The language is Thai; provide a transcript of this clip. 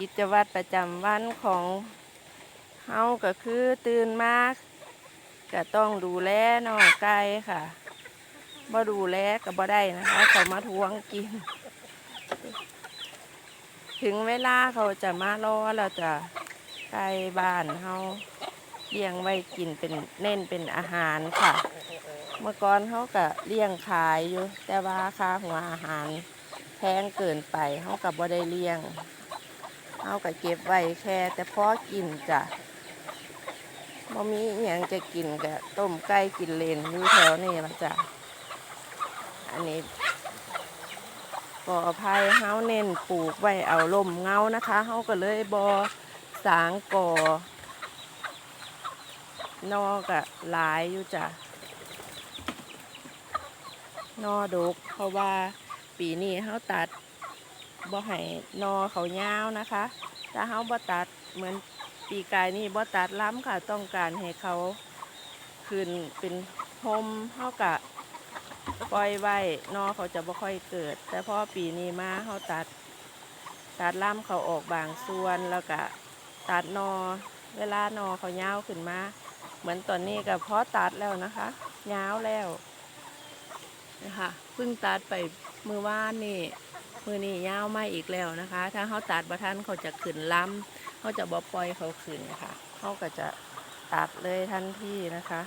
กิจวัตรประจำวันของเฮาก็คือตื่นมาก็ต้องดูแลน้องไก่ค่ะบ่ดูแลก็บ่ได้นะคะเขามาทวงกิน ถึงเวลาเขาจะมารอเราจะไก่บ้านเฮาเลี้ยงไว้กินเป็นเน้นเป็นอาหารค่ะ เมื่อก่อนเขาก็เลี้ยงขายอยู่ แต่ว่าค่าหัวอาหารแพงเกินไปเขาก็บ่ได้เลี้ยง เขาก็เก็บไว้แค่ แต่พอกินจ้ะบ่มีอหยังจะกินก็ต้มไก่กินเลนอยู่แถวนี้ละจ้ะ อันนี้ก่อภัยเฮาเน้นปลูกไว้เอาลมเงานะคะเฮาก็เลยบอสางก่อนอกะหลายอยู่จ้ะนอดกเพราะว่าปีนี้เขาตัด บ่ให้นอเขายาวนะคะ ถ้าเขาบ่ตัดเหมือนปีกายนี่บ่ตัดล้ำค่ะ ต้องการให้เขาขึ้นเป็นพมเขากะปล่อยไว้นอเขาจะบ่ค่อยเกิด แต่พอปีนี้มาเขาตัด ตัดล้ำเขาออกบางส่วนแล้วก็ตัดนอ เวลานอเขายาวขึ้นมาเหมือนตอนนี้ก็พอตัดแล้วนะคะยาวแล้วนะคะเพิ่งตัดไปมือว่านนี่ มือนี้ยาวมาอีกแล้วนะคะ ถ้าเขาตัดบะทันเขาจะขึ้นล้ำเขาจะบอปล่อยเขาขึ้นค่ะเขาก็จะตัดเลยทันทีนะคะ